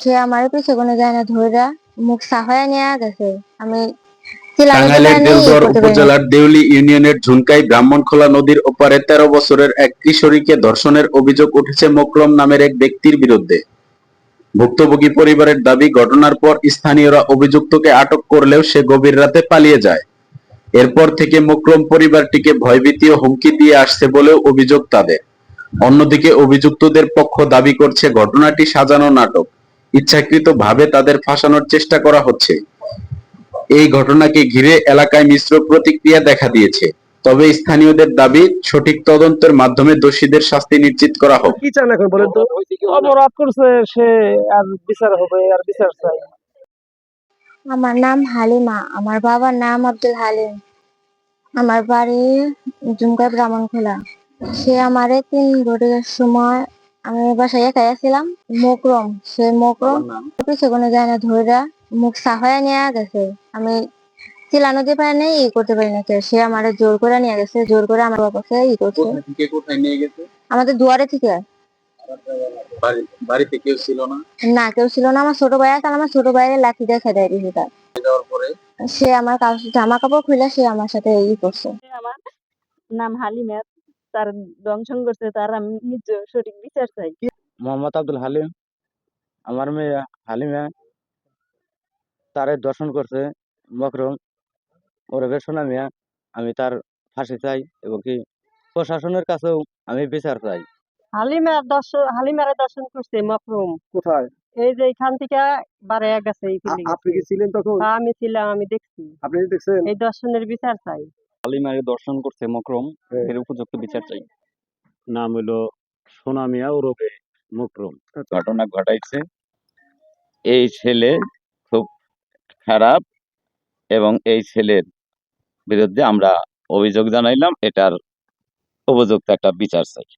সে আমার পিছে কোনো যায় না ধইরা মুখ নিয়ে গেছে। আমি টাঙ্গাইলের। উপজেলার দেউলি ইউনিয়নের ঝুনকাই ব্রাহ্মণখোলা নদীর ওপারে তেরো বছরের এক কিশোরীকে ধর্ষণের অভিযোগ উঠেছে মোকরম নামের এক ব্যক্তির বিরুদ্ধে। ভুক্তভোগী পরিবারের দাবি ঘটনার পর স্থানীয়রা অভিযুক্তকে আটক করলেও সে গভীর রাতে পালিয়ে যায়। এরপর থেকে মোকরম পরিবারটিকে ভয়ভীতি ও হুমকি দিয়ে আসছে বলেও অভিযোগ তাদের। অন্যদিকে অভিযুক্তদের পক্ষ দাবি করছে ঘটনাটি সাজানো নাটক। ইচ্ছাকৃতভাবে তাদের ফাঁসানোর চেষ্টা করা হচ্ছে। এই ঘটনাকে ঘিরে এলাকায় মিশ্র প্রতিক্রিয়া দেখা দিয়েছে। তবে স্থানীয়দের দাবি সঠিক তদন্তের মাধ্যমে দোষীদের শাস্তি নিশ্চিত করা হোক। কি চান এখন বলেন তো? অপরাধ করছে সে আর বিচার হবে আর বিচার চাই। আমার নাম হালিমা আমার বাবার নাম আব্দুল হালিম। আমার বাড়ি জুমকা ব্রাহ্মণখোলা সে আমারে তিন ঘটিকার সময় আমি বাসায় একাই ছিলাম মকরম সে মকরম পিছে কোনো যায় না ধইরা মুখ সাহায় নিয়ে গেছে। আমি চিল্লানো দিয়ে পারি নাই ই করতে পারি না সে আমার জোর করে নিয়ে গেছে জোর করে আমার বাবাকে ই করছে। আমাদের দুয়ারে থেকে। বাড়িতে কেউ ছিল না? না কেউ ছিল না। আমার ছোট ভাই আছে আমার ছোট ভাইয়ের লাঠি দিয়ে খেদাই দিয়েছে তার। সে আমার কাপড় জামা কাপড় খুলে সে আমার সাথে ই করছে। আমার নাম হালিমা। তার দংশন করছে তার আমি নিজ সঠিক বিচার চাই। মোহাম্মদ আব্দুল হালিম আমার মেয়ে হালিমা তারে দর্শন করছে মকরম ওরবে সোনা মিয়া আমি তার ফাঁসি চাই এবং কি প্রশাসনের কাছেও আমি বিচার চাই। হালিমার দর্শন হালিমারে দর্শন করছে মকরম কোথায়? এই যে এখান থেকে বারে গেছে এই আপনি কি ছিলেন তখন? আমি ছিলাম আমি দেখছি। আপনি দেখছেন? এই দর্শনের বিচার চাই। হালিমাকে দর্শন করছে মকরম হ্যাঁ। এর উপযুক্ত বিচার চাই। নাম হলো সোনামিয়া ওরফে মকরম। ঘটনা ঘটাইছে। এই ছেলে খুব খারাপ এবং এই ছেলের বিরুদ্ধে আমরা অভিযোগ জানাইলাম এটার উপযুক্ত একটা বিচার চাই।